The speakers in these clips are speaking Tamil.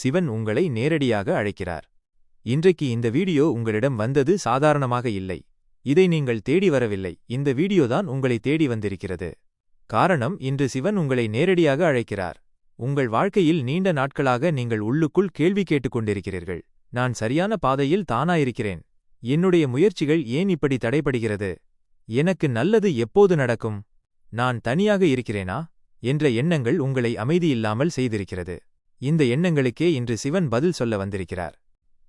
சிவன் உங்களை நேரடியாக அழைக்கிறார். இன்றைக்கு இந்த வீடியோ உங்களிடம் வந்தது சாதாரணமாக இல்லை. இதை நீங்கள் தேடி வரவில்லை. இந்த வீடியோதான் உங்களை தேடி வந்திருக்கிறது. காரணம் இன்று சிவன் உங்களை நேரடியாக அழைக்கிறார். உங்கள் வாழ்க்கையில் நீண்ட நாட்களாக நீங்கள் உள்ளுக்குள் கேள்வி கேட்டுக்கொண்டிருக்கிறீர்கள் நான் சரியான பாதையில் தானாயிருக்கிறேன். என்னுடைய முயற்சிகள் ஏன் இப்படி தடைபடுகிறது? எனக்கு நல்லது எப்போது நடக்கும்? நான் தனியாக இருக்கிறேனா? என்ற எண்ணங்கள் உங்களை அமைதியில்லாமல் செய்திருக்கிறது. இந்த எண்ணங்களுக்கே இன்று சிவன் பதில் சொல்ல வந்திருக்கிறார்.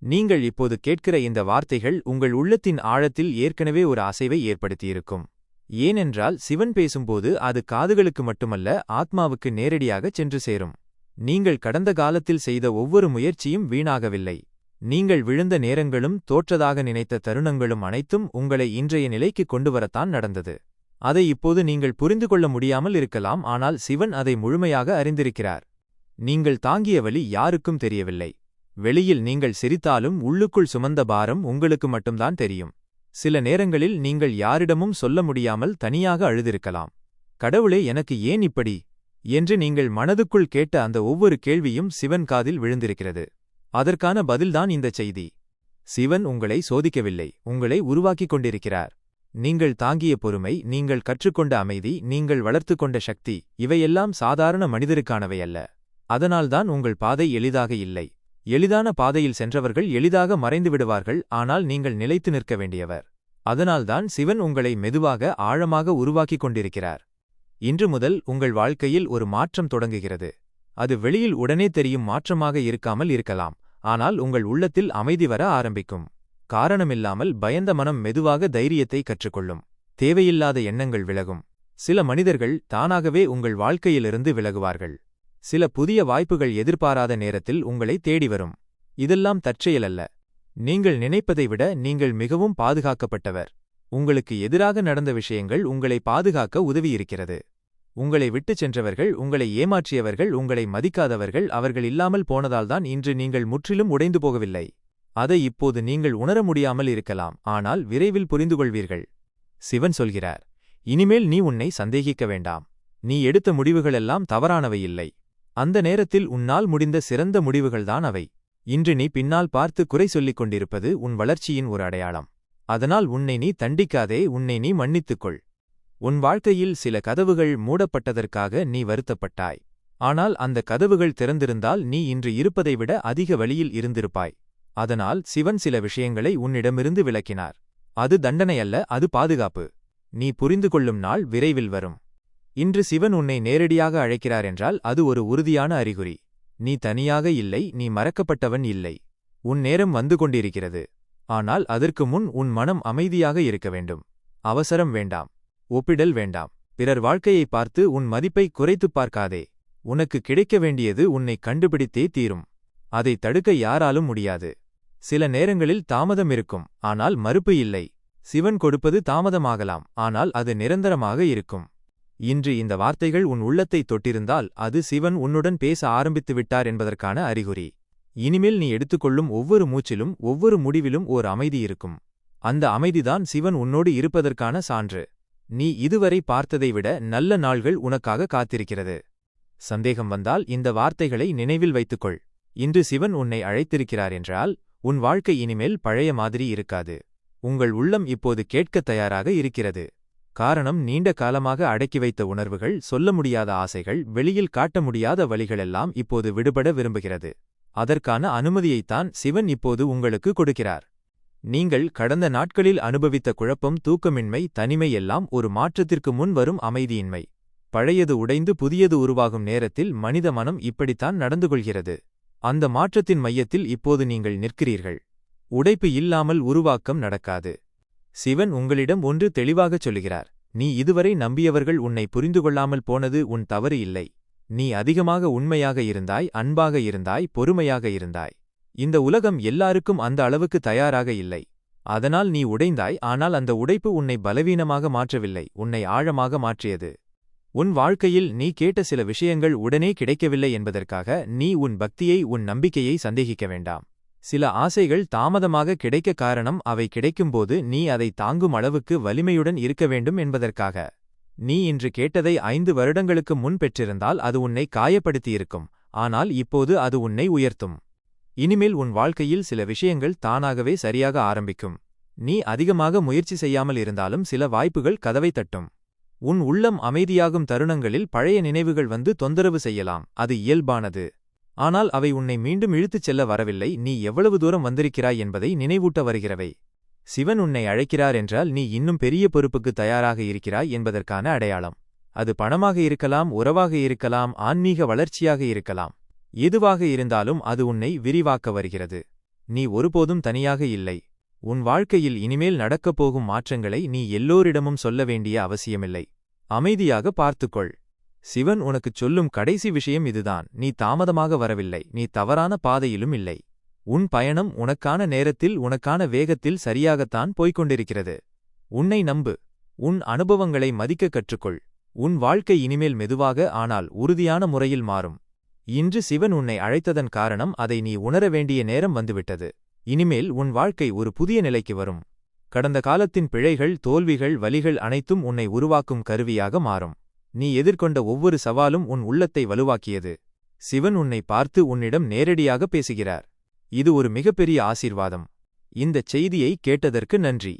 நீங்கள் இப்போது கேட்கிற இந்த வார்த்தைகள் உங்கள் உள்ளத்தின் ஆழத்தில் ஏற்கனவே ஒரு அசைவை ஏற்படுத்தியிருக்கும். ஏனென்றால் சிவன் பேசும்போது அது காதுகளுக்கு மட்டுமல்ல ஆத்மாவுக்கு நேரடியாகச் சென்று சேரும். நீங்கள் கடந்த காலத்தில் செய்த ஒவ்வொரு முயற்சியும் வீணாகவில்லை. நீங்கள் விழுந்த நேரங்களும் தோற்றதாக நினைத்த தருணங்களும் அனைத்தும் உங்களை இன்றைய நிலைக்கு கொண்டுவரத்தான் நடந்தது. அதை இப்போது நீங்கள் புரிந்து கொள்ள முடியாமல் இருக்கலாம் ஆனால் சிவன் அதை முழுமையாக அறிந்திருக்கிறார். நீங்கள் தாங்கிய வழி யாருக்கும் தெரியவில்லை. வெளியில் நீங்கள் சிரித்தாலும் உள்ளுக்குள் சுமந்த பாரம் உங்களுக்கு மட்டும்தான் தெரியும். சில நேரங்களில் நீங்கள் யாரிடமும் சொல்ல முடியாமல் தனியாக அழுதிருக்கலாம். கடவுளே எனக்கு ஏன் இப்படி என்று நீங்கள் மனதுக்குள் கேட்ட அந்த ஒவ்வொரு கேள்வியும் சிவன் காதில் விழுந்திருக்கிறது. அதற்கான பதில்தான் இந்த செய்தி. சிவன் உங்களை சோதிக்கவில்லை உங்களை உருவாக்கிக் கொண்டிருக்கிறார். நீங்கள் தாங்கிய பொறுமை நீங்கள் கற்றுக்கொண்ட அமைதி நீங்கள் வளர்த்துக் கொண்ட சக்தி இவையெல்லாம் சாதாரண மனிதருக்கானவை அல்ல அதனால்தான் உங்கள் பாதை எளிதாக இல்லை. எளிதான பாதையில் சென்றவர்கள் எளிதாக மறைந்து விடுவார்கள் ஆனால் நீங்கள் நிலைத்து நிற்க வேண்டியவர். அதனால்தான் சிவன் உங்களை மெதுவாக ஆழமாக உருவாக்கிக் கொண்டிருக்கிறார். இன்று முதல் உங்கள் வாழ்க்கையில் ஒரு மாற்றம் தொடங்குகிறது. அது வெளியில் உடனே தெரியும் மாற்றமாக இருக்காமல் இருக்கலாம் ஆனால் உங்கள் உள்ளத்தில் அமைதி வர ஆரம்பிக்கும். காரணமில்லாமல் பயந்த மனம் மெதுவாக தைரியத்தை கற்றுக்கொள்ளும். தேவையில்லாத எண்ணங்கள் விலகும். சில மனிதர்கள் தானாகவே உங்கள் வாழ்க்கையிலிருந்து விலகுவார்கள். சில புதிய வாய்ப்புகள் எதிர்பாராத நேரத்தில் உங்களை தேடி வரும். இதெல்லாம் தற்செயலல்ல நீங்கள் நினைப்பதை விட நீங்கள் மிகவும் பாதுகாக்கப்பட்டவர். உங்களுக்கு எதிராக நடந்த விஷயங்கள் உங்களை பாதுகாக்க உதவியிருக்கிறது. உங்களை விட்டுச் சென்றவர்கள் உங்களை ஏமாற்றியவர்கள் உங்களை மதிக்காதவர்கள் அவர்கள் இல்லாமல் போனதால்தான் இன்று நீங்கள் முற்றிலும் உடைந்து போகவில்லை. அதை இப்போது நீங்கள் உணர முடியாமல் இருக்கலாம் ஆனால் விரைவில் புரிந்துகொள்வீர்கள் சிவன் சொல்கிறார் இனிமேல் நீ உன்னை சந்தேகிக்க வேண்டாம். நீ எடுத்த முடிவுகளெல்லாம் தவறானவை இல்லை. அந்த நேரத்தில் உன்னால் முடிந்த சிறந்த முடிவுகள்தான் அவை. இன்று நீ பின்னால் பார்த்து குறை சொல்லிக் கொண்டிருப்பது உன் வளர்ச்சியின் ஒரு அடையாளம். அதனால் உன்னை நீ தண்டிக்காதே உன்னை நீ மன்னித்துக்கொள். உன் வாழ்க்கையில் சில கதவுகள் மூடப்பட்டதற்காக நீ வருத்தப்பட்டாய். ஆனால் அந்த கதவுகள் திறந்திருந்தால் நீ இன்று இருப்பதை விட அதிக வழியில் இருந்திருப்பாய். அதனால் சிவன் சில விஷயங்களை உன்னிடமிருந்து விளக்கினார். அது தண்டனையல்ல அது பாதுகாப்பு. நீ புரிந்து கொள்ளும் நாள் விரைவில் வரும். இன்று சிவன் உன்னை நேரடியாக அழைக்கிறார் என்றால் அது ஒரு உறுதியான அறிகுறி. நீ தனியாக இல்லை நீ மறக்கப்பட்டவன் இல்லை. உன் நேரம் வந்து கொண்டிருக்கிறது. ஆனால் அதற்கு முன் உன் மனம் அமைதியாக இருக்க வேண்டும். அவசரம் வேண்டாம். ஒப்பிடல் வேண்டாம். பிறர் வாழ்க்கையை பார்த்து உன் மதிப்பை குறைத்துப் பார்க்காதே. உனக்கு கிடைக்க வேண்டியது உன்னை கண்டுபிடித்தே தீரும். அதை தடுக்க யாராலும் முடியாது. சில நேரங்களில் தாமதம் இருக்கும். ஆனால் மறுப்பு இல்லை. சிவன் கொடுப்பது தாமதமாகலாம். ஆனால் அது நிரந்தரமாக இருக்கும். இன்று இந்த வார்த்தைகள் உன் உள்ளத்தை தொட்டிருந்தால் அது சிவன் உன்னுடன் பேச ஆரம்பித்து விட்டார் என்பதற்கான அறிகுறி. இனிமேல் நீ எடுத்துக்கொள்ளும் ஒவ்வொரு மூச்சிலும் ஒவ்வொரு முடிவிலும் ஓர் அமைதி இருக்கும். அந்த அமைதிதான் சிவன் உன்னோடு இருப்பதற்கான சான்று. நீ இதுவரை பார்த்ததை விட நல்ல நாள்கள் உனக்காக காத்திருக்கிறது. சந்தேகம் வந்தால் இந்த வார்த்தைகளை நினைவில் வைத்துக்கொள். இன்று சிவன் உன்னை அழைத்திருக்கிறார் என்றால் உன் வாழ்க்கை இனிமேல் பழைய மாதிரி இருக்காது. உங்கள் உள்ளம் இப்போது கேட்கத் தயாராக இருக்கிறது. காரணம் நீண்ட காலமாக அடக்கி வைத்த உணர்வுகள் சொல்ல முடியாத ஆசைகள் வெளியில் காட்ட முடியாத வழிகளெல்லாம் இப்போது விடுபட விரும்புகிறது. அதற்கான அனுமதியைத்தான் சிவன் இப்போது உங்களுக்கு கொடுக்கிறார். நீங்கள் கடந்த நாட்களில் அனுபவித்த குழப்பம் தூக்கமின்மை தனிமை எல்லாம் ஒரு மாற்றத்திற்கு முன் வரும் அமைதியின்மை. பழையது உடைந்து புதியது உருவாகும் நேரத்தில் மனித மனம் இப்படித்தான் நடந்து கொள்கிறது அந்த மாற்றத்தின் மையத்தில் இப்போது நீங்கள் நிற்கிறீர்கள். உடைப்பு இல்லாமல் உருவாக்கம் நடக்காது. சிவன் உங்களிடம் ஒன்று தெளிவாகச் சொல்லுகிறார். நீ இதுவரை நம்பியவர்கள் உன்னை புரிந்து கொள்ளாமல் போனது உன் தவறு இல்லை. நீ அதிகமாக உண்மையாக இருந்தாய் அன்பாக இருந்தாய் பொறுமையாக இருந்தாய். இந்த உலகம் எல்லாருக்கும் அந்த அளவுக்கு தயாராக இல்லை. அதனால் நீ உடைந்தாய் ஆனால் அந்த உடைப்பு உன்னை பலவீனமாக மாற்றவில்லை உன்னை ஆழமாக மாற்றியது. உன் வாழ்க்கையில் நீ கேட்ட சில விஷயங்கள் உடனே கிடைக்கவில்லை என்பதற்காக நீ உன் பக்தியை உன் நம்பிக்கையை சந்தேகிக்க வேண்டாம். சில ஆசைகள் தாமதமாக கிடைக்க காரணம் அவை கிடைக்கும்போது நீ அதை தாங்கும் அளவுக்கு வலிமையுடன் இருக்க வேண்டும் என்பதற்காக. நீ இன்று கேட்டதை ஐந்து வருடங்களுக்கு முன் பெற்றிருந்தால் அது உன்னை காயப்படுத்தியிருக்கும். ஆனால் இப்போது அது உன்னை உயர்த்தும். இனிமேல் உன் வாழ்க்கையில் சில விஷயங்கள் தானாகவே சரியாக ஆரம்பிக்கும். நீ அதிகமாக முயற்சி செய்யாமல் இருந்தாலும் சில வாய்ப்புகள் கதவை தட்டும். உன் உள்ளம் அமைதியாகும் தருணங்களில் பழைய நினைவுகள் வந்து தொந்தரவு செய்யலாம். அது இயல்பானது. ஆனால் அவை உன்னை மீண்டும் இழுத்துச் செல்ல வரவில்லை. நீ எவ்வளவு தூரம் வந்திருக்கிறாய் என்பதை நினைவூட்ட வருகிறவை. சிவன் உன்னை அழைக்கிறார் என்றால் நீ இன்னும் பெரிய பொறுப்புக்கு தயாராக இருக்கிறாய் என்பதற்கான அடையாளம். அது பணமாக இருக்கலாம் உறவாக இருக்கலாம் ஆன்மீக வளர்ச்சியாக இருக்கலாம். எதுவாக இருந்தாலும் அது உன்னை விரிவாக்க வருகிறது. நீ ஒருபோதும் தனியாக இல்லை. உன் வாழ்க்கையில் இனிமேல் நடக்கப் போகும் மாற்றங்களை நீ எல்லோரிடமும் சொல்ல வேண்டிய அவசியமில்லை. அமைதியாக பார்த்துக்கொள். சிவன் உனக்குச் சொல்லும் கடைசி விஷயம் இதுதான். நீ தாமதமாக வரவில்லை. நீ தவறான பாதையிலும் இல்லை. உன் பயணம் உனக்கான நேரத்தில் உனக்கான வேகத்தில் சரியாகத்தான் போய்க் கொண்டிருக்கிறது உன்னை நம்பு. உன் அனுபவங்களை மதிக்க கற்றுக்கொள். உன் வாழ்க்கை இனிமேல் மெதுவாக ஆனால் உறுதியான முறையில் மாறும். இன்று சிவன் உன்னை அழைத்ததன் காரணம் அதை நீ உணர வேண்டிய நேரம் வந்துவிட்டது. இனிமேல் உன் வாழ்க்கை ஒரு புதிய நிலைக்கு வரும். கடந்த காலத்தின் பிழைகள் தோல்விகள் வலிகள் அனைத்தும் உன்னை உருவாக்கும் கருவியாக மாறும். நீ எதிர்கொண்ட ஒவ்வொரு சவாலும் உன் உள்ளத்தை வலுவாக்கியது. சிவன் உன்னை பார்த்து உன்னிடம் நேரடியாக பேசுகிறார். இது ஒரு மிகப்பெரிய ஆசீர்வாதம். இந்தச் செய்தியை கேட்டதற்கு நன்றி.